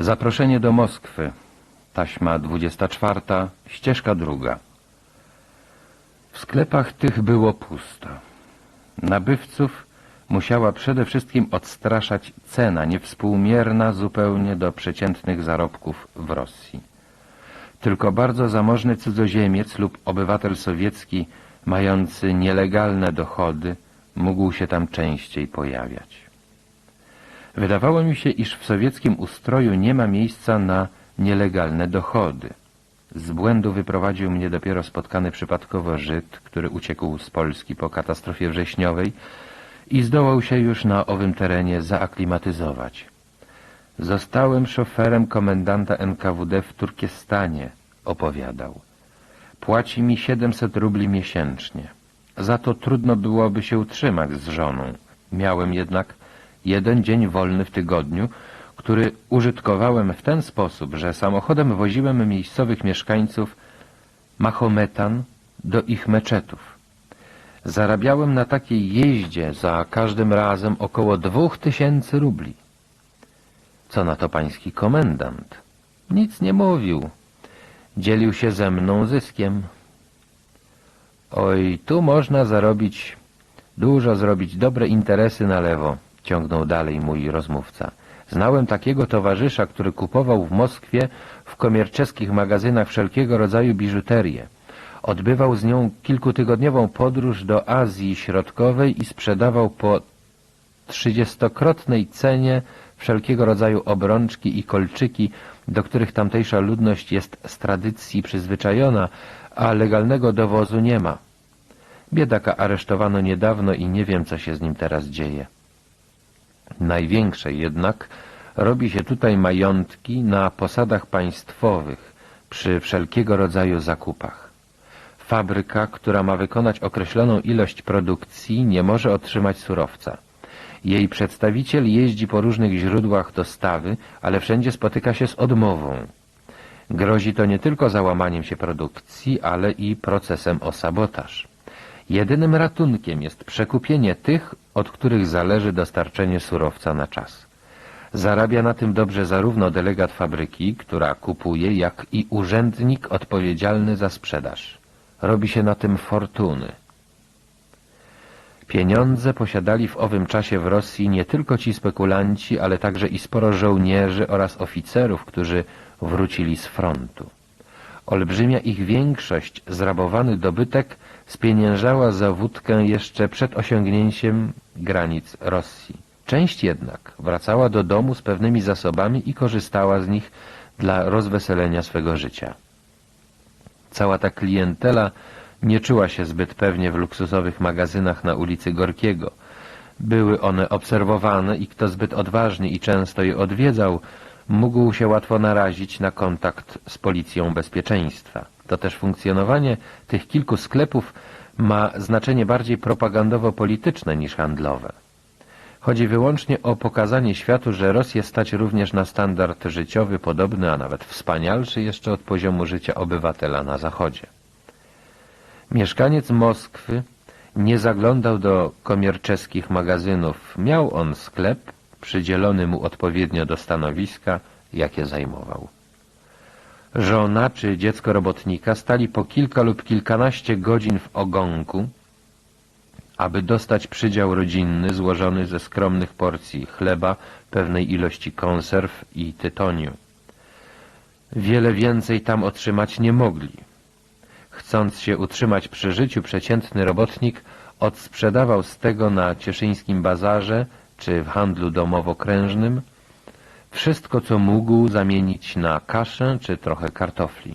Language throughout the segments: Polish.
Zaproszenie do Moskwy. Taśma 24, ścieżka druga. W sklepach tych było pusto. Nabywców musiała przede wszystkim odstraszać cena niewspółmierna zupełnie do przeciętnych zarobków w Rosji. Tylko bardzo zamożny cudzoziemiec lub obywatel sowiecki mający nielegalne dochody mógł się tam częściej pojawiać. Wydawało mi się, iż w sowieckim ustroju nie ma miejsca na nielegalne dochody. Z błędu wyprowadził mnie dopiero spotkany przypadkowo Żyd, który uciekł z Polski po katastrofie wrześniowej i zdołał się już na owym terenie zaaklimatyzować. Zostałem szoferem komendanta NKWD w Turkestanie, opowiadał. Płaci mi 700 rubli miesięcznie. Za to trudno byłoby się utrzymać z żoną. Miałem jednak jeden dzień wolny w tygodniu, który użytkowałem w ten sposób, że samochodem woziłem miejscowych mieszkańców Mahometan do ich meczetów. Zarabiałem na takiej jeździe za każdym razem około dwóch tysięcy rubli. Co na to pański komendant? Nic nie mówił. Dzielił się ze mną zyskiem. Oj, tu można zarobić, dużo zrobić dobre interesy na lewo, ciągnął dalej mój rozmówca. Znałem takiego towarzysza, który kupował w Moskwie w komierczeskich magazynach wszelkiego rodzaju biżuterię. Odbywał z nią kilkutygodniową podróż do Azji Środkowej i sprzedawał po trzydziestokrotnej cenie wszelkiego rodzaju obrączki i kolczyki, do których tamtejsza ludność jest z tradycji przyzwyczajona, a legalnego dowozu nie ma. Biedaka aresztowano niedawno i nie wiem, co się z nim teraz dzieje. Największe jednak robi się tutaj majątki na posadach państwowych przy wszelkiego rodzaju zakupach. Fabryka, która ma wykonać określoną ilość produkcji, nie może otrzymać surowca. Jej przedstawiciel jeździ po różnych źródłach dostawy, ale wszędzie spotyka się z odmową. Grozi to nie tylko załamaniem się produkcji, ale i procesem o sabotaż. Jedynym ratunkiem jest przekupienie tych, od których zależy dostarczenie surowca na czas. Zarabia na tym dobrze zarówno delegat fabryki, która kupuje, jak i urzędnik odpowiedzialny za sprzedaż. Robi się na tym fortuny. Pieniądze posiadali w owym czasie w Rosji nie tylko ci spekulanci, ale także i sporo żołnierzy oraz oficerów, którzy wrócili z frontu. Olbrzymia ich większość zrabowany dobytek spieniężała za wódkę jeszcze przed osiągnięciem granic Rosji. Część jednak wracała do domu z pewnymi zasobami i korzystała z nich dla rozweselenia swego życia. Cała ta klientela nie czuła się zbyt pewnie w luksusowych magazynach na ulicy Gorkiego. Były one obserwowane i kto zbyt odważny i często je odwiedzał, mógł się łatwo narazić na kontakt z policją bezpieczeństwa. To też funkcjonowanie tych kilku sklepów ma znaczenie bardziej propagandowo-polityczne niż handlowe. Chodzi wyłącznie o pokazanie światu, że Rosję stać również na standard życiowy podobny, a nawet wspanialszy jeszcze od poziomu życia obywatela na Zachodzie. Mieszkaniec Moskwy nie zaglądał do komierczeskich magazynów. Miał on sklep, przydzielony mu odpowiednio do stanowiska, jakie zajmował. Żona czy dziecko robotnika stali po kilka lub kilkanaście godzin w ogonku, aby dostać przydział rodzinny złożony ze skromnych porcji chleba, pewnej ilości konserw i tytoniu. Wiele więcej tam otrzymać nie mogli. Chcąc się utrzymać przy życiu, przeciętny robotnik odsprzedawał z tego na cieszyńskim bazarze czy w handlu domowo-krężnym wszystko, co mógł zamienić na kaszę czy trochę kartofli.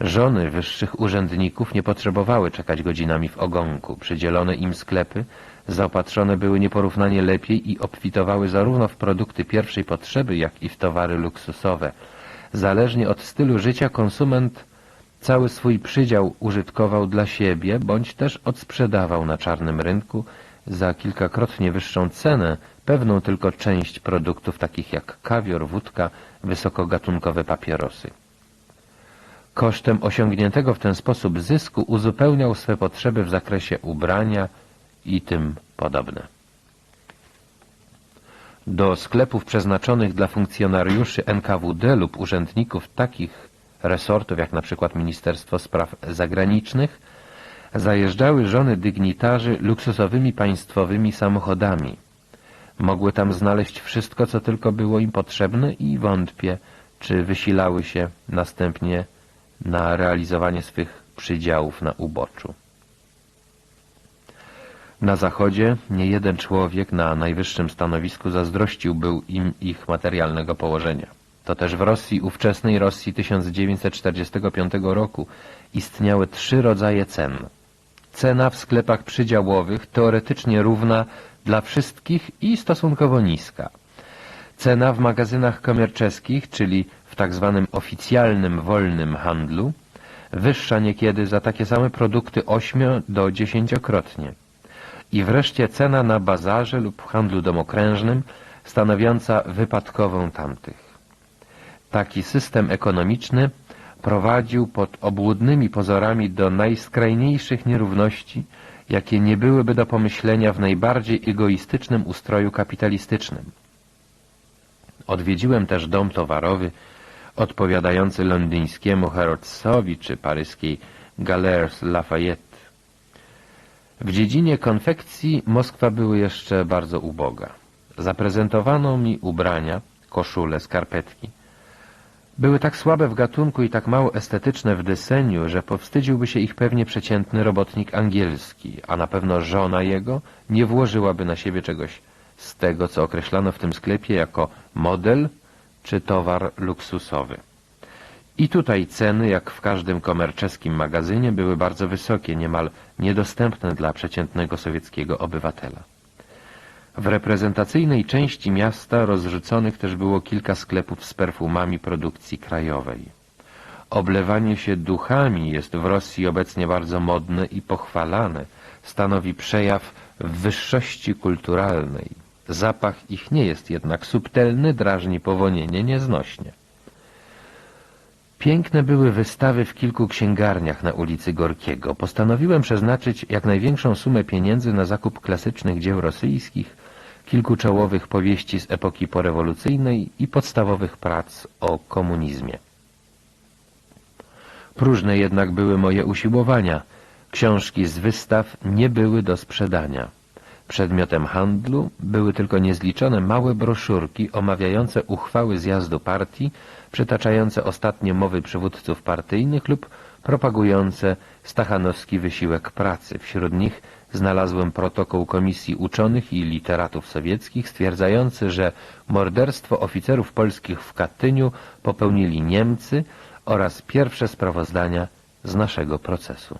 Żony wyższych urzędników nie potrzebowały czekać godzinami w ogonku. Przydzielone im sklepy zaopatrzone były nieporównanie lepiej i obfitowały zarówno w produkty pierwszej potrzeby, jak i w towary luksusowe. Zależnie od stylu życia konsument cały swój przydział użytkował dla siebie, bądź też odsprzedawał na czarnym rynku za kilkakrotnie wyższą cenę pewną tylko część produktów takich jak kawior, wódka, wysokogatunkowe papierosy. Kosztem osiągniętego w ten sposób zysku uzupełniał swe potrzeby w zakresie ubrania i tym podobne. Do sklepów przeznaczonych dla funkcjonariuszy NKWD lub urzędników takich resortów jak na przykład Ministerstwo Spraw Zagranicznych zajeżdżały żony dygnitarzy luksusowymi państwowymi samochodami. Mogły tam znaleźć wszystko, co tylko było im potrzebne i wątpię, czy wysilały się następnie na realizowanie swych przydziałów na uboczu. Na zachodzie nie jeden człowiek na najwyższym stanowisku zazdrościł był im ich materialnego położenia. To też w Rosji, ówczesnej Rosji 1945 roku istniały trzy rodzaje cen. Cena w sklepach przydziałowych teoretycznie równa dla wszystkich i stosunkowo niska. Cena w magazynach komerczeskich, czyli w tak zwanym oficjalnym wolnym handlu, wyższa niekiedy za takie same produkty ośmio- do dziesięciokrotnie. I wreszcie cena na bazarze lub w handlu domokrężnym, stanowiąca wypadkową tamtych. Taki system ekonomiczny prowadził pod obłudnymi pozorami do najskrajniejszych nierówności, jakie nie byłyby do pomyślenia w najbardziej egoistycznym ustroju kapitalistycznym. Odwiedziłem też dom towarowy odpowiadający londyńskiemu Harrodsowi czy paryskiej Galeries Lafayette. W dziedzinie konfekcji Moskwa była jeszcze bardzo uboga. Zaprezentowano mi ubrania, koszule, skarpetki. Były tak słabe w gatunku i tak mało estetyczne w deseniu, że powstydziłby się ich pewnie przeciętny robotnik angielski, a na pewno żona jego nie włożyłaby na siebie czegoś z tego, co określano w tym sklepie jako model czy towar luksusowy. I tutaj ceny, jak w każdym komerczeskim magazynie, były bardzo wysokie, niemal niedostępne dla przeciętnego sowieckiego obywatela. W reprezentacyjnej części miasta rozrzuconych też było kilka sklepów z perfumami produkcji krajowej. Oblewanie się duchami jest w Rosji obecnie bardzo modne i pochwalane, stanowi przejaw wyższości kulturalnej. Zapach ich nie jest jednak subtelny, drażni powonienie nieznośnie. Piękne były wystawy w kilku księgarniach na ulicy Gorkiego. Postanowiłem przeznaczyć jak największą sumę pieniędzy na zakup klasycznych dzieł rosyjskich, kilku czołowych powieści z epoki porewolucyjnej i podstawowych prac o komunizmie. Próżne jednak były moje usiłowania. Książki z wystaw nie były do sprzedania. Przedmiotem handlu były tylko niezliczone małe broszurki omawiające uchwały zjazdu partii, przytaczające ostatnie mowy przywódców partyjnych lub propagujące stachanowski wysiłek pracy. Wśród nich znalazłem protokół Komisji Uczonych i Literatów Sowieckich stwierdzający, że morderstwo oficerów polskich w Katyniu popełnili Niemcy oraz pierwsze sprawozdania z naszego procesu.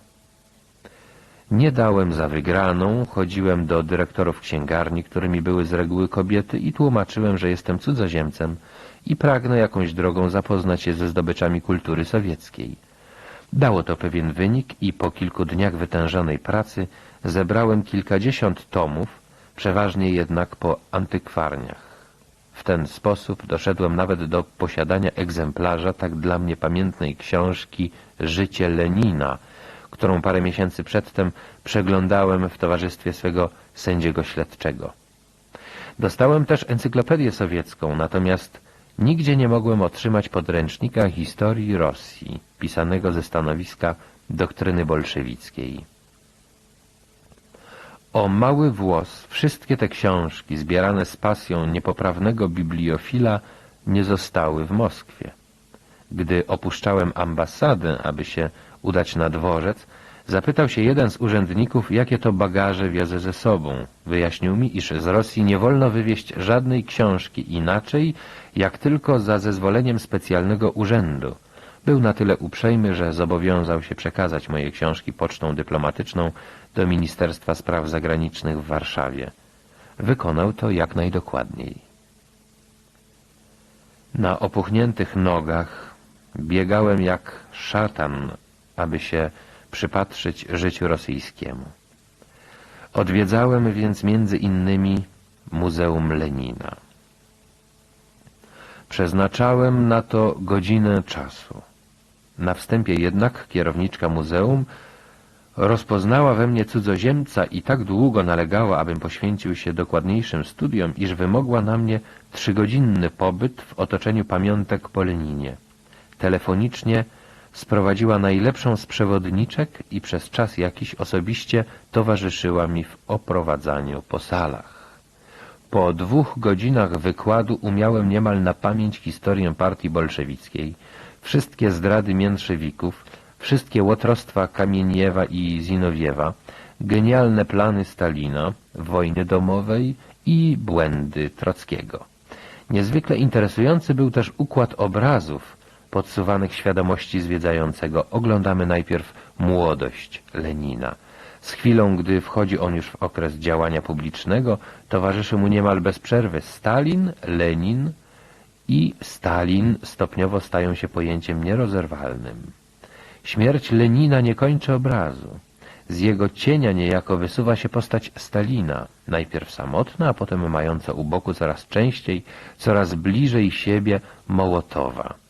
Nie dałem za wygraną, chodziłem do dyrektorów księgarni, którymi były z reguły kobiety i tłumaczyłem, że jestem cudzoziemcem i pragnę jakąś drogą zapoznać się ze zdobyczami kultury sowieckiej. Dało to pewien wynik i po kilku dniach wytężonej pracy zebrałem kilkadziesiąt tomów, przeważnie jednak po antykwarniach. W ten sposób doszedłem nawet do posiadania egzemplarza tak dla mnie pamiętnej książki Życie Lenina, którą parę miesięcy przedtem przeglądałem w towarzystwie swego sędziego śledczego. Dostałem też encyklopedię sowiecką, natomiast nigdzie nie mogłem otrzymać podręcznika historii Rosji, pisanego ze stanowiska doktryny bolszewickiej. O mały włos wszystkie te książki, zbierane z pasją niepoprawnego bibliofila, nie zostały w Moskwie. Gdy opuszczałem ambasadę, aby się udać na dworzec, zapytał się jeden z urzędników, jakie to bagaże wiozę ze sobą. Wyjaśnił mi, iż z Rosji nie wolno wywieźć żadnej książki inaczej, jak tylko za zezwoleniem specjalnego urzędu. Był na tyle uprzejmy, że zobowiązał się przekazać moje książki pocztą dyplomatyczną do Ministerstwa Spraw Zagranicznych w Warszawie. Wykonał to jak najdokładniej. Na opuchniętych nogach biegałem jak szatan, aby się przypatrzyć życiu rosyjskiemu. Odwiedzałem więc między innymi Muzeum Lenina. Przeznaczałem na to godzinę czasu. Na wstępie jednak kierowniczka muzeum Rozpoznała we mnie cudzoziemca i tak długo nalegała, abym poświęcił się dokładniejszym studiom, iż wymogła na mnie trzygodzinny pobyt w otoczeniu pamiątek po Leninie. Telefonicznie sprowadziła najlepszą z przewodniczek i przez czas jakiś osobiście towarzyszyła mi w oprowadzaniu po salach. Po dwóch godzinach wykładu umiałem niemal na pamięć historię partii bolszewickiej, wszystkie zdrady miętrzewików, wszystkie łotrostwa Kamieniewa i Zinowiewa, genialne plany Stalina, wojny domowej i błędy Trockiego. Niezwykle interesujący był też układ obrazów podsuwanych świadomości zwiedzającego. Oglądamy najpierw młodość Lenina. Z chwilą, gdy wchodzi on już w okres działania publicznego, towarzyszy mu niemal bez przerwy Stalin, Lenin i Stalin stopniowo stają się pojęciem nierozerwalnym. Śmierć Lenina nie kończy obrazu. Z jego cienia niejako wysuwa się postać Stalina, najpierw samotna, a potem mająca u boku coraz częściej, coraz bliżej siebie Mołotowa.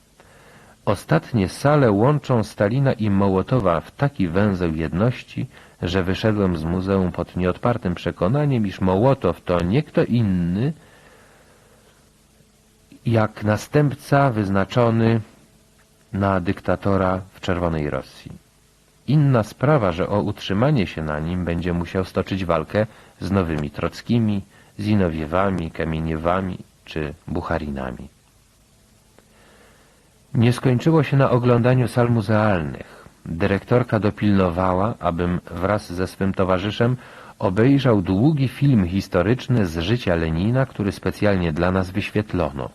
Ostatnie sale łączą Stalina i Mołotowa w taki węzeł jedności, że wyszedłem z muzeum pod nieodpartym przekonaniem, iż Mołotow to nie kto inny, jak następca wyznaczony na dyktatora w Czerwonej Rosji. Inna sprawa, że o utrzymanie się na nim będzie musiał stoczyć walkę z nowymi Trockimi, Zinowiewami, Kamieniewami czy Bucharinami. Nie skończyło się na oglądaniu sal muzealnych. Dyrektorka dopilnowała, abym wraz ze swym towarzyszem obejrzał długi film historyczny z życia Lenina, który specjalnie dla nas wyświetlono.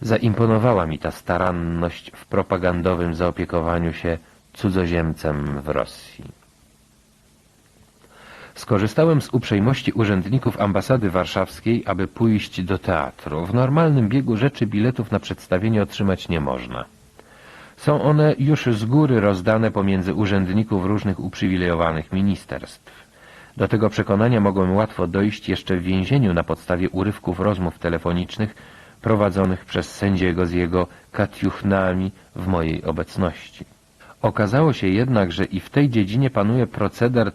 Zaimponowała mi ta staranność w propagandowym zaopiekowaniu się cudzoziemcem w Rosji. Skorzystałem z uprzejmości urzędników ambasady warszawskiej, aby pójść do teatru. W normalnym biegu rzeczy biletów na przedstawienie otrzymać nie można. Są one już z góry rozdane pomiędzy urzędników różnych uprzywilejowanych ministerstw. Do tego przekonania mogłem łatwo dojść jeszcze w więzieniu na podstawie urywków rozmów telefonicznych prowadzonych przez sędziego z jego katiuchnami w mojej obecności. Okazało się jednak, że i w tej dziedzinie panuje proceder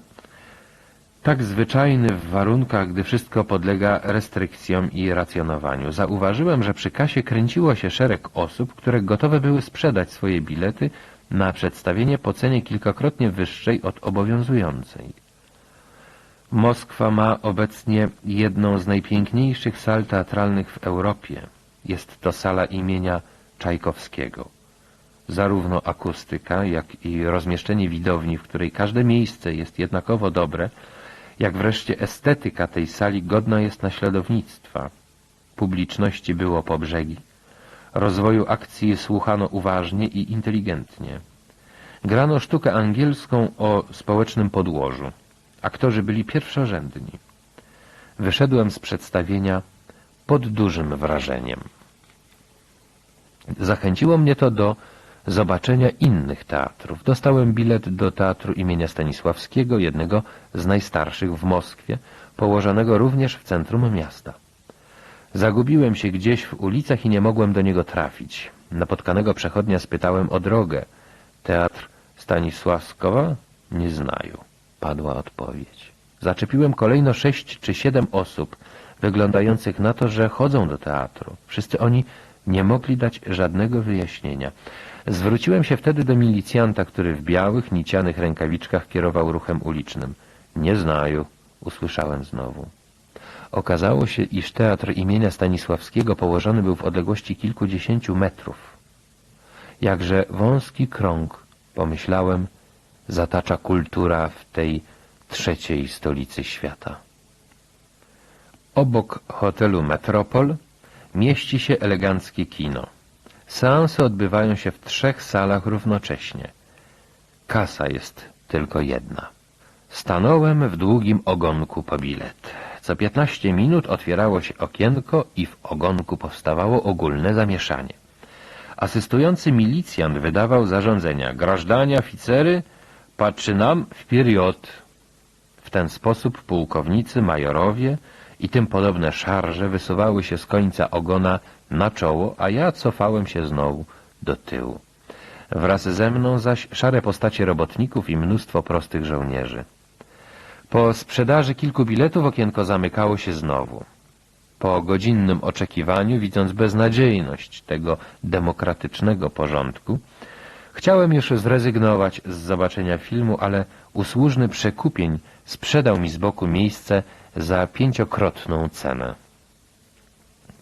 tak zwyczajny w warunkach, gdy wszystko podlega restrykcjom i racjonowaniu. Zauważyłem, że przy kasie kręciło się szereg osób, które gotowe były sprzedać swoje bilety na przedstawienie po cenie kilkakrotnie wyższej od obowiązującej. Moskwa ma obecnie jedną z najpiękniejszych sal teatralnych w Europie. Jest to sala imienia Czajkowskiego. Zarówno akustyka, jak i rozmieszczenie widowni, w której każde miejsce jest jednakowo dobre, jak wreszcie estetyka tej sali godna jest naśladownictwa. Publiczności było po brzegi. Rozwoju akcji słuchano uważnie i inteligentnie. Grano sztukę angielską o społecznym podłożu. Aktorzy byli pierwszorzędni. Wyszedłem z przedstawienia pod dużym wrażeniem. Zachęciło mnie to do zobaczenia innych teatrów. Dostałem bilet do teatru imienia Stanisławskiego, jednego z najstarszych w Moskwie, położonego również w centrum miasta. Zagubiłem się gdzieś w ulicach i nie mogłem do niego trafić. Napotkanego przechodnia spytałem o drogę. Teatr Stanisławskowa? Nie znają, padła odpowiedź. Zaczepiłem kolejno sześć czy siedem osób, wyglądających na to, że chodzą do teatru. Wszyscy oni nie mogli dać żadnego wyjaśnienia. Zwróciłem się wtedy do milicjanta, który w białych, nicianych rękawiczkach kierował ruchem ulicznym. Nie znają, usłyszałem znowu. Okazało się, iż teatr imienia Stanisławskiego położony był w odległości kilkudziesięciu metrów. Jakże wąski krąg, pomyślałem, zatacza kultura w tej trzeciej stolicy świata. Obok hotelu Metropol mieści się eleganckie kino. Seanse odbywają się w trzech salach równocześnie. Kasa jest tylko jedna. Stanąłem w długim ogonku po bilet. Co piętnaście minut otwierało się okienko i w ogonku powstawało ogólne zamieszanie. Asystujący milicjant wydawał zarządzenia. Grażdanie, oficery, patrzy nam w period. W ten sposób pułkownicy, majorowie i tym podobne szarże wysuwały się z końca ogona na czoło, a ja cofałem się znowu do tyłu. Wraz ze mną zaś szare postacie robotników i mnóstwo prostych żołnierzy. Po sprzedaży kilku biletów okienko zamykało się znowu. Po godzinnym oczekiwaniu, widząc beznadziejność tego demokratycznego porządku, chciałem już zrezygnować z zobaczenia filmu, ale usłużny przekupień sprzedał mi z boku miejsce za pięciokrotną cenę.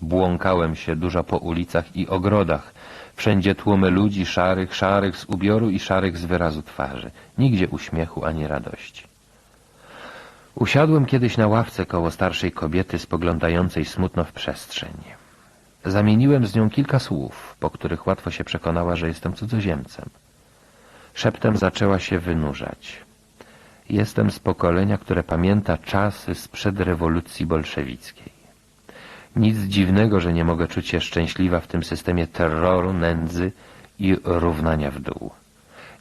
Błąkałem się dużo po ulicach i ogrodach. Wszędzie tłumy ludzi, szarych, szarych z ubioru i szarych z wyrazu twarzy. Nigdzie uśmiechu ani radości. Usiadłem kiedyś na ławce koło starszej kobiety spoglądającej smutno w przestrzeń. Zamieniłem z nią kilka słów, po których łatwo się przekonała, że jestem cudzoziemcem. Szeptem zaczęła się wynurzać. Jestem z pokolenia, które pamięta czasy sprzed rewolucji bolszewickiej. Nic dziwnego, że nie mogę czuć się szczęśliwa w tym systemie terroru, nędzy i równania w dół.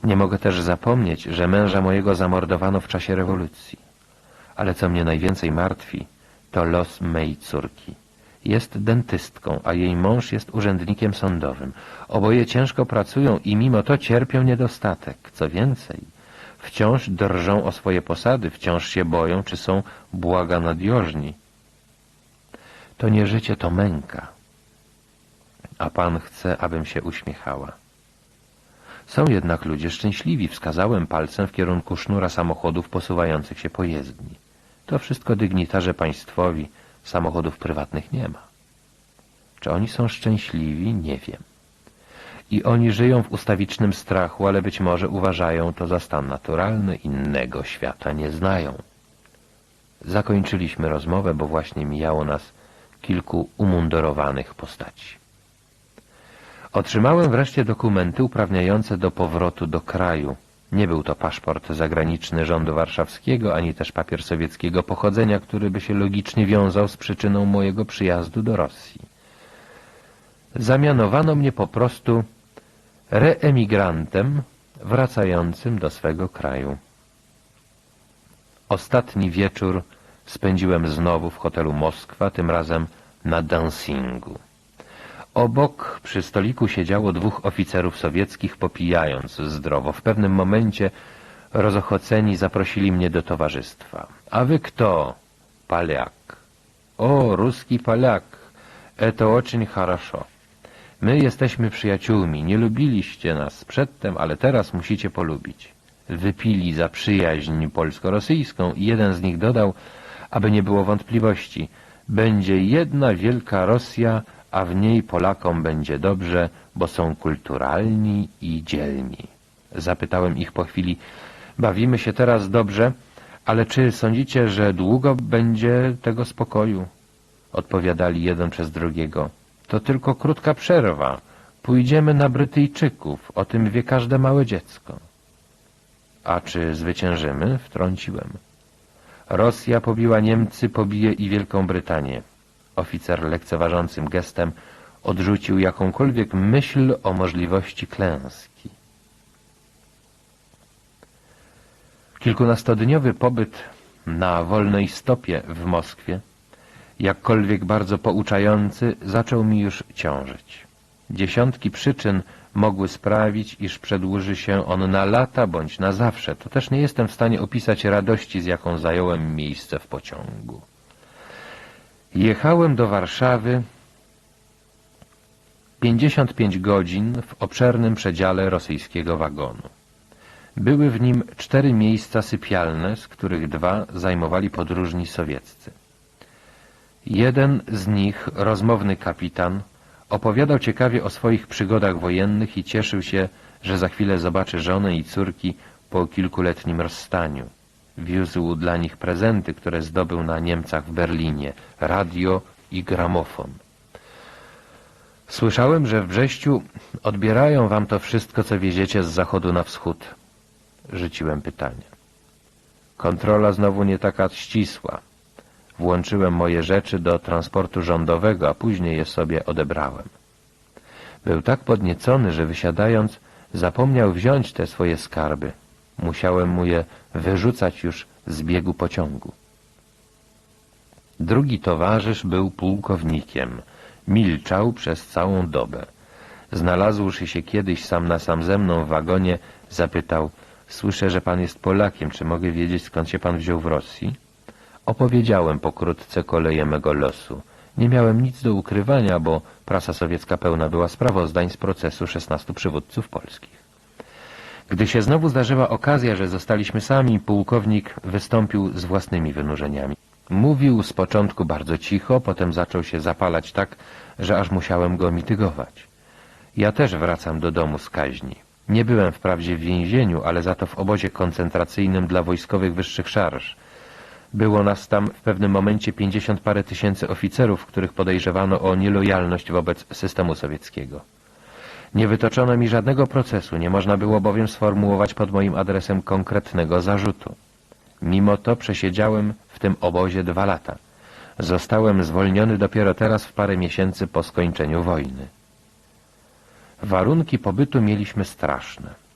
Nie mogę też zapomnieć, że męża mojego zamordowano w czasie rewolucji. Ale co mnie najwięcej martwi, to los mej córki. Jest dentystką, a jej mąż jest urzędnikiem sądowym. Oboje ciężko pracują i mimo to cierpią niedostatek. Co więcej, wciąż drżą o swoje posady, wciąż się boją, czy są błaganadiożni. To nie życie, to męka. A Pan chce, abym się uśmiechała. Są jednak ludzie szczęśliwi. Wskazałem palcem w kierunku sznura samochodów posuwających się po jezdni. To wszystko dygnitarze państwowi, samochodów prywatnych nie ma. Czy oni są szczęśliwi? Nie wiem. I oni żyją w ustawicznym strachu, ale być może uważają to za stan naturalny, innego świata nie znają. Zakończyliśmy rozmowę, bo właśnie mijało nas kilku umundurowanych postaci. Otrzymałem wreszcie dokumenty uprawniające do powrotu do kraju. Nie był to paszport zagraniczny rządu warszawskiego, ani też papier sowieckiego pochodzenia, który by się logicznie wiązał z przyczyną mojego przyjazdu do Rosji. Zamianowano mnie po prostu reemigrantem wracającym do swego kraju. Ostatni wieczór spędziłem znowu w hotelu Moskwa, tym razem na dancingu. Obok przy stoliku siedziało dwóch oficerów sowieckich popijając zdrowo. W pewnym momencie rozochoceni zaprosili mnie do towarzystwa. A wy kto? Paliak. O, ruski Paliak. Eto очень хорошо. My jesteśmy przyjaciółmi. Nie lubiliście nas przedtem, ale teraz musicie polubić. Wypili za przyjaźń polsko-rosyjską i jeden z nich dodał, aby nie było wątpliwości, będzie jedna wielka Rosja, a w niej Polakom będzie dobrze, bo są kulturalni i dzielni. Zapytałem ich po chwili, bawimy się teraz dobrze, ale czy sądzicie, że długo będzie tego spokoju? Odpowiadali jeden przez drugiego. To tylko krótka przerwa. Pójdziemy na Brytyjczyków, o tym wie każde małe dziecko. A czy zwyciężymy? Wtrąciłem. Rosja pobiła Niemcy, pobije i Wielką Brytanię. Oficer lekceważącym gestem odrzucił jakąkolwiek myśl o możliwości klęski. Kilkunastodniowy pobyt na wolnej stopie w Moskwie, jakkolwiek bardzo pouczający, zaczął mi już ciążyć. Dziesiątki przyczyn mogły sprawić, iż przedłuży się on na lata bądź na zawsze. To też nie jestem w stanie opisać radości, z jaką zająłem miejsce w pociągu. Jechałem do Warszawy 55 godzin w obszernym przedziale rosyjskiego wagonu. Były w nim cztery miejsca sypialne, z których dwa zajmowali podróżni sowieccy. Jeden z nich, rozmowny kapitan, opowiadał ciekawie o swoich przygodach wojennych i cieszył się, że za chwilę zobaczy żonę i córki po kilkuletnim rozstaniu. Wiózł dla nich prezenty, które zdobył na Niemcach w Berlinie, radio i gramofon. Słyszałem, że w Brześciu odbierają wam to wszystko, co wieziecie z zachodu na wschód. Rzuciłem pytanie. Kontrola znowu nie taka ścisła. Włączyłem moje rzeczy do transportu rządowego, a później je sobie odebrałem. Był tak podniecony, że wysiadając zapomniał wziąć te swoje skarby. Musiałem mu je wyrzucać już z biegu pociągu. Drugi towarzysz był pułkownikiem. Milczał przez całą dobę. znalazłszy się kiedyś sam na sam ze mną w wagonie, zapytał Słyszę, że pan jest Polakiem, czy mogę wiedzieć, skąd się pan wziął w Rosji? Opowiedziałem pokrótce koleje mego losu. Nie miałem nic do ukrywania, bo prasa sowiecka pełna była sprawozdań z procesu 16 przywódców polskich. Gdy się znowu zdarzyła okazja, że zostaliśmy sami, pułkownik wystąpił z własnymi wynurzeniami. Mówił z początku bardzo cicho, potem zaczął się zapalać tak, że aż musiałem go mitygować. Ja też wracam do domu z kaźni. Nie byłem wprawdzie w więzieniu, ale za to w obozie koncentracyjnym dla wojskowych wyższych szarż. Było nas tam w pewnym momencie pięćdziesiąt parę tysięcy oficerów, których podejrzewano o nielojalność wobec systemu sowieckiego. Nie wytoczono mi żadnego procesu, nie można było bowiem sformułować pod moim adresem konkretnego zarzutu. Mimo to przesiedziałem w tym obozie dwa lata. Zostałem zwolniony dopiero teraz w parę miesięcy po skończeniu wojny. Warunki pobytu mieliśmy straszne.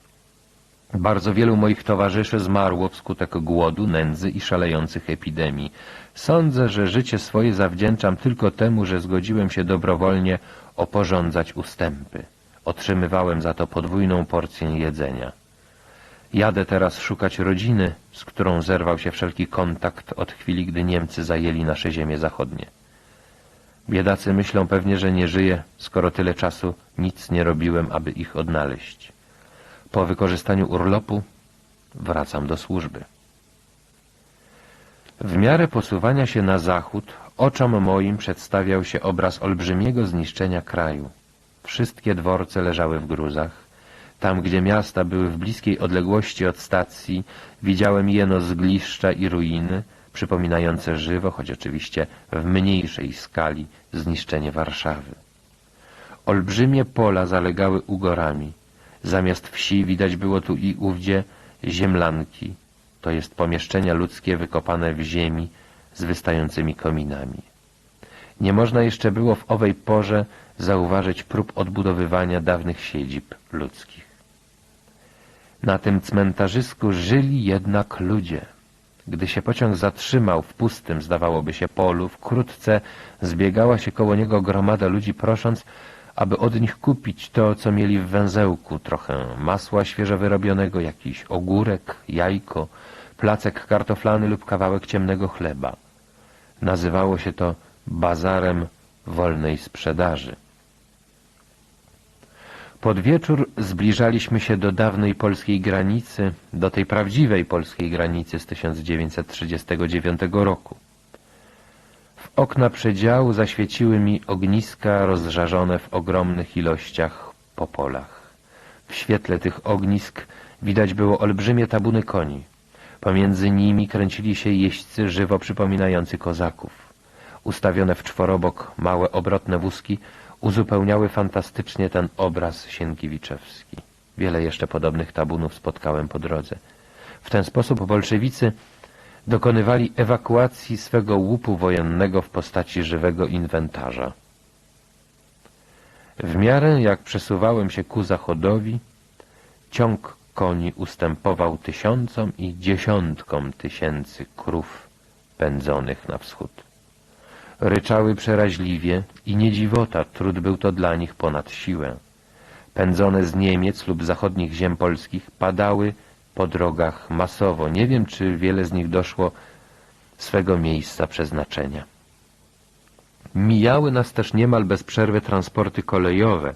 Bardzo wielu moich towarzyszy zmarło wskutek głodu, nędzy i szalejących epidemii. Sądzę, że życie swoje zawdzięczam tylko temu, że zgodziłem się dobrowolnie oporządzać ustępy. Otrzymywałem za to podwójną porcję jedzenia. Jadę teraz szukać rodziny, z którą zerwał się wszelki kontakt od chwili, gdy Niemcy zajęli nasze ziemie zachodnie. Biedacy myślą pewnie, że nie żyję, skoro tyle czasu nic nie robiłem, aby ich odnaleźć. Po wykorzystaniu urlopu wracam do służby. W miarę posuwania się na zachód oczom moim przedstawiał się obraz olbrzymiego zniszczenia kraju. Wszystkie dworce leżały w gruzach. Tam, gdzie miasta były w bliskiej odległości od stacji, widziałem jeno zgliszcza i ruiny, przypominające żywo, choć oczywiście w mniejszej skali, zniszczenie Warszawy. Olbrzymie pola zalegały ugorami. Zamiast wsi widać było tu i ówdzie ziemlanki, to jest pomieszczenia ludzkie wykopane w ziemi z wystającymi kominami. Nie można jeszcze było w owej porze zauważyć prób odbudowywania dawnych siedzib ludzkich. Na tym cmentarzysku żyli jednak ludzie. Gdy się pociąg zatrzymał w pustym, zdawałoby się, polu, wkrótce zbiegała się koło niego gromada ludzi, prosząc, aby od nich kupić to, co mieli w węzełku, trochę masła świeżo wyrobionego, jakiś ogórek, jajko, placek kartoflany lub kawałek ciemnego chleba. Nazywało się to bazarem wolnej sprzedaży. Pod wieczór zbliżaliśmy się do dawnej polskiej granicy, do tej prawdziwej polskiej granicy z 1939 roku. W okna przedziału zaświeciły mi ogniska rozżarzone w ogromnych ilościach po polach. W świetle tych ognisk widać było olbrzymie tabuny koni. Pomiędzy nimi kręcili się jeźdźcy żywo przypominający kozaków. Ustawione w czworobok małe obrotne wózki uzupełniały fantastycznie ten obraz Sienkiewiczewski. Wiele jeszcze podobnych tabunów spotkałem po drodze. W ten sposób bolszewicy dokonywali ewakuacji swego łupu wojennego w postaci żywego inwentarza. W miarę jak przesuwałem się ku zachodowi, ciąg koni ustępował tysiącom i dziesiątkom tysięcy krów pędzonych na wschód. Ryczały przeraźliwie i nie dziwota, trud był to dla nich ponad siłę. Pędzone z Niemiec lub zachodnich ziem polskich padały po drogach masowo. Nie wiem, czy wiele z nich doszło swego miejsca przeznaczenia. Mijały nas też niemal bez przerwy transporty kolejowe,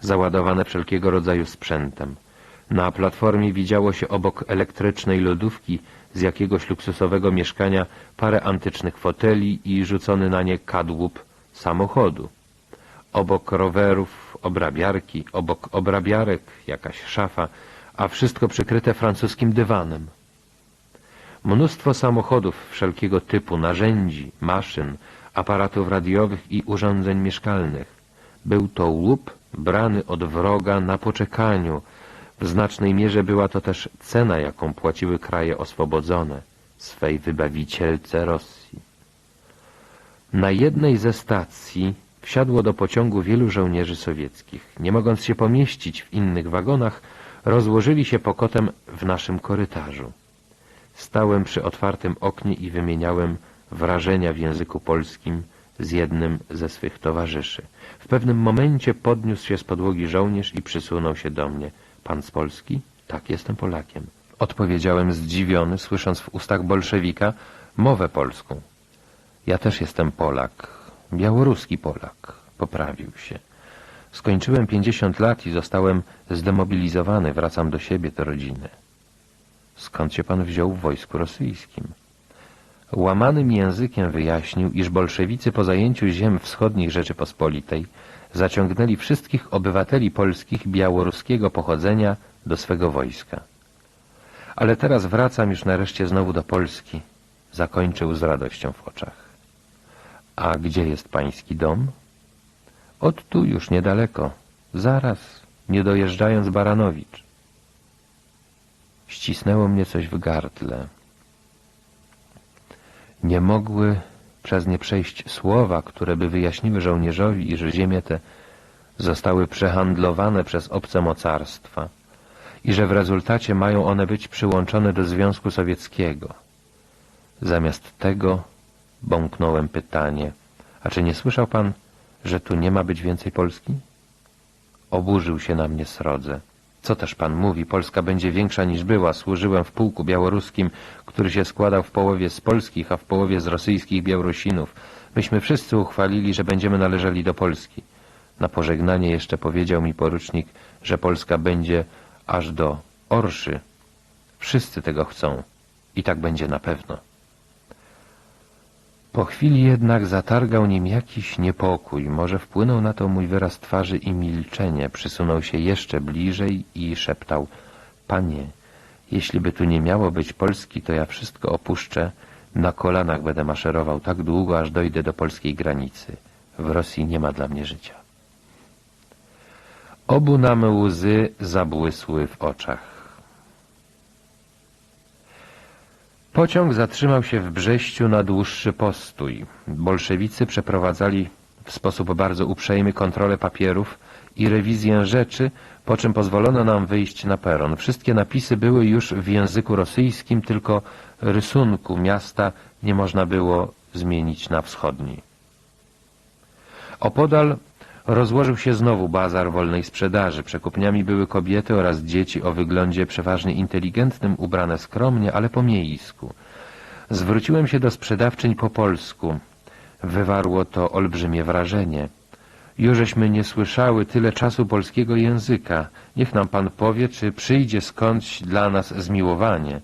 załadowane wszelkiego rodzaju sprzętem. Na platformie widziało się obok elektrycznej lodówki z jakiegoś luksusowego mieszkania parę antycznych foteli i rzucony na nie kadłub samochodu. Obok rowerów obrabiarki, obok obrabiarek jakaś szafa, a wszystko przykryte francuskim dywanem. Mnóstwo samochodów wszelkiego typu, narzędzi, maszyn, aparatów radiowych i urządzeń mieszkalnych. Był to łup brany od wroga na poczekaniu, w znacznej mierze była to też cena, jaką płaciły kraje oswobodzone swej wybawicielce Rosji. Na jednej ze stacji wsiadło do pociągu wielu żołnierzy sowieckich. Nie mogąc się pomieścić w innych wagonach, rozłożyli się pokotem w naszym korytarzu. Stałem przy otwartym oknie i wymieniałem wrażenia w języku polskim z jednym ze swych towarzyszy. W pewnym momencie podniósł się z podłogi żołnierz i przysunął się do mnie. Pan z Polski? Tak, jestem Polakiem. Odpowiedziałem zdziwiony, słysząc w ustach bolszewika mowę polską. Ja też jestem Polak, białoruski Polak, poprawił się. Skończyłem pięćdziesiąt lat i zostałem zdemobilizowany, wracam do siebie, do rodziny. Skąd się pan wziął w wojsku rosyjskim? Łamanym językiem wyjaśnił, iż bolszewicy po zajęciu ziem wschodnich Rzeczypospolitej zaciągnęli wszystkich obywateli polskich białoruskiego pochodzenia do swego wojska. Ale teraz wracam już nareszcie znowu do Polski. Zakończył z radością w oczach. A gdzie jest pański dom? Od tu już niedaleko. Zaraz, nie dojeżdżając Baranowicz. Ścisnęło mnie coś w gardle. Nie mogły przez nie przejść słowa, które by wyjaśniły żołnierzowi, iż ziemie te zostały przehandlowane przez obce mocarstwa i że w rezultacie mają one być przyłączone do Związku Sowieckiego. Zamiast tego bąknąłem pytanie, a czy nie słyszał pan, że tu nie ma być więcej Polski? Oburzył się na mnie srodze. Co też pan mówi, Polska będzie większa niż była. Służyłem w pułku białoruskim, który się składał w połowie z polskich, a w połowie z rosyjskich Białorusinów. Myśmy wszyscy uchwalili, że będziemy należeli do Polski. Na pożegnanie jeszcze powiedział mi porucznik, że Polska będzie aż do Orszy. Wszyscy tego chcą. I tak będzie na pewno. Po chwili jednak zatargał nim jakiś niepokój. Może wpłynął na to mój wyraz twarzy i milczenie. Przysunął się jeszcze bliżej i szeptał. Panie, jeśli by tu nie miało być Polski, to ja wszystko opuszczę. Na kolanach będę maszerował tak długo, aż dojdę do polskiej granicy. W Rosji nie ma dla mnie życia. Obu nam łzy zabłysły w oczach. Pociąg zatrzymał się w Brześciu na dłuższy postój. Bolszewicy przeprowadzali w sposób bardzo uprzejmy kontrolę papierów i rewizję rzeczy, po czym pozwolono nam wyjść na peron. Wszystkie napisy były już w języku rosyjskim, tylko rysunku miasta nie można było zmienić na wschodni. Opodal rozłożył się znowu bazar wolnej sprzedaży. Przekupniami były kobiety oraz dzieci o wyglądzie przeważnie inteligentnym, ubrane skromnie, ale po miejsku. Zwróciłem się do sprzedawczyń po polsku. Wywarło to olbrzymie wrażenie. Jużeśmy nie słyszały tyle czasu polskiego języka. Niech nam pan powie, czy przyjdzie skądś dla nas zmiłowanie.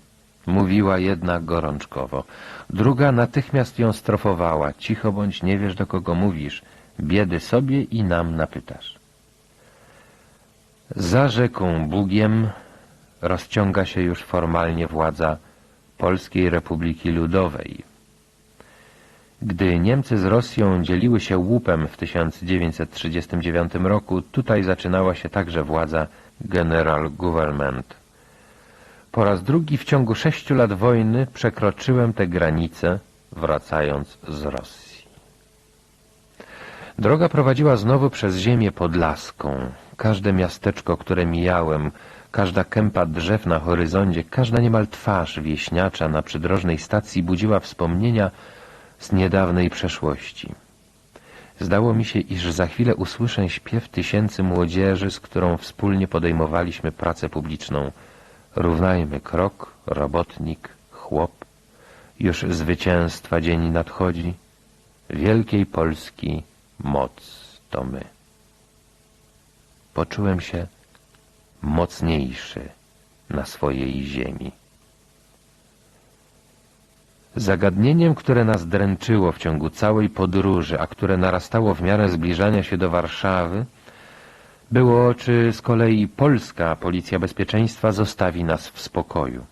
Mówiła jedna gorączkowo. Druga natychmiast ją strofowała. Cicho bądź, nie wiesz do kogo mówisz. Biedy sobie i nam napytasz. Za rzeką Bugiem rozciąga się już formalnie władza Polskiej Republiki Ludowej. Gdy Niemcy z Rosją dzieliły się łupem w 1939 roku, tutaj zaczynała się także władza General Government. Po raz drugi w ciągu sześciu lat wojny przekroczyłem te granice, wracając z Rosji. Droga prowadziła znowu przez ziemię podlaską. Każde miasteczko, które mijałem, każda kępa drzew na horyzoncie, każda niemal twarz wieśniacza na przydrożnej stacji budziła wspomnienia z niedawnej przeszłości. Zdało mi się, iż za chwilę usłyszę śpiew tysięcy młodzieży, z którą wspólnie podejmowaliśmy pracę publiczną. Równajmy krok, robotnik, chłop. Już zwycięstwa dzień nadchodzi. Wielkiej Polski moc to my. Poczułem się mocniejszy na swojej ziemi. Zagadnieniem, które nas dręczyło w ciągu całej podróży, a które narastało w miarę zbliżania się do Warszawy, było, czy z kolei polska policja bezpieczeństwa zostawi nas w spokoju.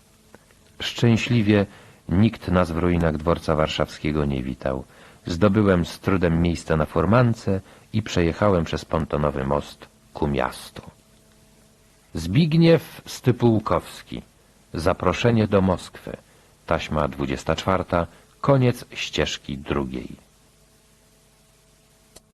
Szczęśliwie nikt nas w ruinach dworca warszawskiego nie witał. Zdobyłem z trudem miejsce na furmance i przejechałem przez pontonowy most ku miastu. Zbigniew Stypułkowski. Zaproszenie do Moskwy. Taśma 24. Koniec ścieżki drugiej.